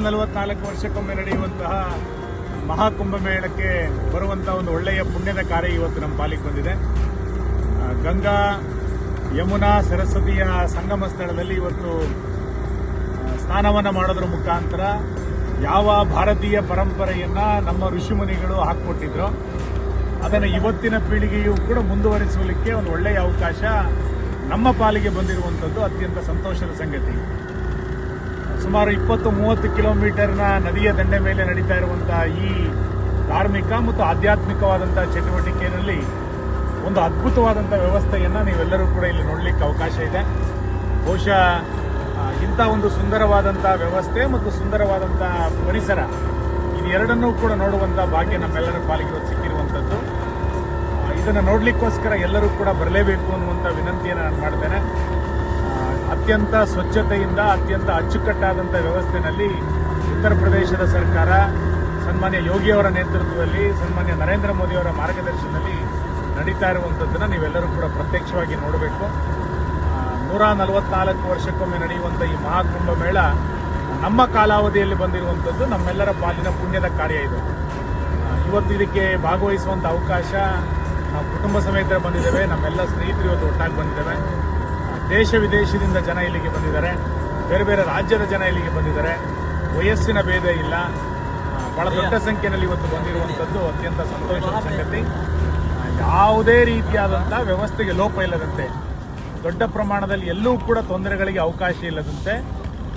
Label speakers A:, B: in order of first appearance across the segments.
A: ನಲವತ್ನಾಲ್ಕು ವರ್ಷಕ್ಕೊಮ್ಮೆ ನಡೆಯುವಂತಹ ಮಹಾಕುಂಭಮೇಳಕ್ಕೆ ಬರುವಂತಹ ಒಂದು ಒಳ್ಳೆಯ ಪುಣ್ಯದ ಕಾರ್ಯ ಇವತ್ತು ನಮ್ಮ ಪಾಲಿಗೆ ಬಂದಿದೆ. ಗಂಗಾ, ಯಮುನಾ, ಸರಸ್ವತಿಯ ಸಂಗಮ ಸ್ಥಳದಲ್ಲಿ ಇವತ್ತು ಸ್ನಾನವನ್ನ ಮಾಡೋದ್ರ ಮುಖಾಂತರ ಯಾವ ಭಾರತೀಯ ಪರಂಪರೆಯನ್ನ ನಮ್ಮ ಋಷಿಮುನಿಗಳು ಹಾಕ್ಕೊಟ್ಟಿದ್ರು ಅದನ್ನು ಇವತ್ತಿನ ಪೀಳಿಗೆಯೂ ಕೂಡ ಮುಂದುವರಿಸಲಿಕ್ಕೆ ಒಂದು ಒಳ್ಳೆಯ ಅವಕಾಶ ನಮ್ಮ ಪಾಲಿಗೆ ಬಂದಿರುವಂಥದ್ದು ಅತ್ಯಂತ ಸಂತೋಷದ ಸಂಗತಿ. ಸುಮಾರು ಇಪ್ಪತ್ತು ಮೂವತ್ತು ಕಿಲೋಮೀಟರ್ನ ನದಿಯ ದಂಡೆ ಮೇಲೆ ನಡೀತಾ ಇರುವಂತಹ ಈ ಧಾರ್ಮಿಕ ಮತ್ತು ಆಧ್ಯಾತ್ಮಿಕವಾದಂತಹ ಚಟುವಟಿಕೆಯಲ್ಲಿ ಒಂದು ಅದ್ಭುತವಾದಂಥ ವ್ಯವಸ್ಥೆಯನ್ನು ನೀವೆಲ್ಲರೂ ಕೂಡ ಇಲ್ಲಿ ನೋಡಲಿಕ್ಕೆ ಅವಕಾಶ ಇದೆ. ಬಹುಶಃ ಇಂಥ ಒಂದು ಸುಂದರವಾದಂಥ ವ್ಯವಸ್ಥೆ ಮತ್ತು ಸುಂದರವಾದಂಥ ಪರಿಸರ ಇದೆರಡನ್ನೂ ಕೂಡ ನೋಡುವಂಥ ಭಾಗ್ಯ ನಮ್ಮೆಲ್ಲರ ಪಾಲಿಗೆ ಸಿಕ್ಕಿರುವಂಥದ್ದು. ಇದನ್ನು ನೋಡಲಿಕ್ಕೋಸ್ಕರ ಎಲ್ಲರೂ ಕೂಡ ಬರಲೇಬೇಕು ಅನ್ನುವಂಥ ವಿನಂತಿಯನ್ನು ನಾನು ಮಾಡ್ತೇನೆ. ಅತ್ಯಂತ ಸ್ವಚ್ಛತೆಯಿಂದ, ಅತ್ಯಂತ ಅಚ್ಚುಕಟ್ಟಾದಂಥ ವ್ಯವಸ್ಥೆಯಲ್ಲಿ ಉತ್ತರ ಪ್ರದೇಶದ ಸರ್ಕಾರ ಸನ್ಮಾನ್ಯ ಯೋಗಿಯವರ ನೇತೃತ್ವದಲ್ಲಿ, ಸನ್ಮಾನ್ಯ ನರೇಂದ್ರ ಮೋದಿಯವರ ಮಾರ್ಗದರ್ಶನದಲ್ಲಿ ನಡೀತಾ ಇರುವಂಥದ್ದನ್ನು ನೀವೆಲ್ಲರೂ ಕೂಡ ಪ್ರತ್ಯಕ್ಷವಾಗಿ ನೋಡಬೇಕು. ನೂರ ನಲವತ್ನಾಲ್ಕು ವರ್ಷಕ್ಕೊಮ್ಮೆ ನಡೆಯುವಂಥ ಈ ಮಹಾಕುಂಭ ಮೇಳ ನಮ್ಮ ಕಾಲಾವಧಿಯಲ್ಲಿ ಬಂದಿರುವಂಥದ್ದು ನಮ್ಮೆಲ್ಲರ ಪಾಲಿನ ಪುಣ್ಯದ ಕಾರ್ಯ ಇದು. ಇವತ್ತು ಇದಕ್ಕೆ ಭಾಗವಹಿಸುವಂಥ ಅವಕಾಶ ನಾವು ಕುಟುಂಬ ಸಮೇತರ ಬಂದಿದ್ದೇವೆ, ನಮ್ಮೆಲ್ಲ ಸ್ನೇಹಿತರು ಇವತ್ತು ಒಟ್ಟಾಗಿ ಬಂದಿದ್ದೇವೆ. ದೇಶ ವಿದೇಶದಿಂದ ಜನ ಇಲ್ಲಿಗೆ ಬಂದಿದ್ದಾರೆ. ಬೇರೆ ಬೇರೆ ರಾಜ್ಯದ ಜನ ಇಲ್ಲಿಗೆ ಬಂದಿದ್ದಾರೆ. ವಯಸ್ಸಿನ ಭೇದ ಇಲ್ಲ. ಬಹಳ ದೊಡ್ಡ ಸಂಖ್ಯೆಯಲ್ಲಿ ಇವತ್ತು ಬಂದಿರುವಂಥದ್ದು ಅತ್ಯಂತ ಸಂತೋಷದ ಸಂಗತಿ. ಯಾವುದೇ ರೀತಿಯಾದಂಥ ವ್ಯವಸ್ಥೆಗೆ ಲೋಪ ಇಲ್ಲದಂತೆ, ದೊಡ್ಡ ಪ್ರಮಾಣದಲ್ಲಿ ಎಲ್ಲೂ ಕೂಡ ತೊಂದರೆಗಳಿಗೆ ಅವಕಾಶ ಇಲ್ಲದಂತೆ,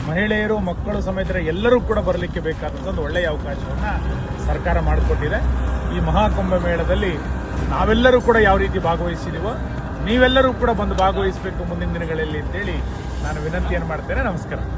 A: ಮಹಿಳೆಯರು, ಮಕ್ಕಳು ಸಮೇತ ಎಲ್ಲರೂ ಕೂಡ ಬರಲಿಕ್ಕೆ ಬೇಕಾದಂಥ ಒಂದು ಒಳ್ಳೆಯ ಅವಕಾಶವನ್ನು ಸರ್ಕಾರ ಮಾಡಿಕೊಟ್ಟಿದೆ. ಈ ಮಹಾಕುಂಭ ಮೇಳದಲ್ಲಿ ನಾವೆಲ್ಲರೂ ಕೂಡ ಯಾವ ರೀತಿ ಭಾಗವಹಿಸಿದೀವೋ ನೀವೆಲ್ಲರೂ ಕೂಡ ಬಂದು ಭಾಗವಹಿಸಬೇಕು ಮುಂದಿನ ದಿನಗಳಲ್ಲಿ ಅಂತೇಳಿ ನಾನು ವಿನಂತಿಯನ್ನು ಮಾಡ್ತೇನೆ. ನಮಸ್ಕಾರ.